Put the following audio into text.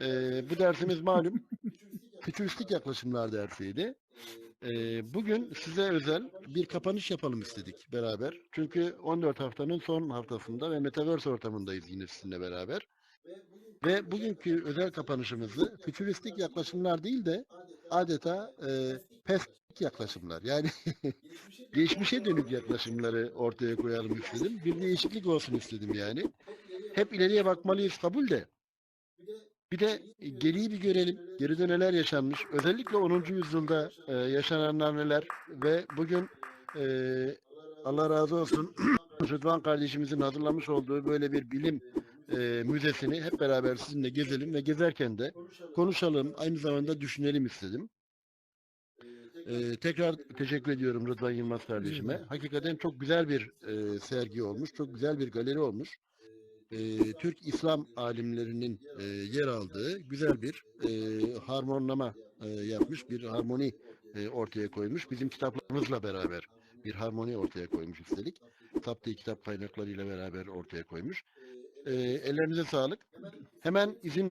e, bu dersimiz malum fütüristik yaklaşımlar dersiydi. E, bugün size özel bir kapanış yapalım istedik beraber. Çünkü 14 haftanın son haftasında ve Metaverse ortamındayız yine sizinle beraber. Ve bugünkü özel kapanışımızı fütüristik yaklaşımlar değil de adeta e, pestik yaklaşımlar. Yani geçmişe dönük yaklaşımları ortaya koyalım istedim. Bir değişiklik olsun istedim yani. Hep ileriye bakmalıyız kabul de. Bir de geriyi bir görelim. Geride neler yaşanmış. Özellikle 10. yüzyılda e, yaşananlar neler ve bugün e, Allah razı olsun Rıdvan kardeşimizin hazırlamış olduğu böyle bir bilim e, müzesini hep beraber sizinle gezelim ve gezerken de konuşalım, aynı zamanda düşünelim istedim. E, tekrar teşekkür ediyorum Rıdvan Yılmaz kardeşime. Hakikaten çok güzel bir e, sergi olmuş, çok güzel bir galeri olmuş. E, Türk İslam alimlerinin e, yer aldığı güzel bir e, harmonlama e, yapmış, bir harmoni e, ortaya koymuş. Bizim kitaplarımızla beraber bir harmoni ortaya koymuş üstelik. Taptığı kitap kaynaklarıyla beraber ortaya koymuş. E, ellerinize sağlık. Hemen izin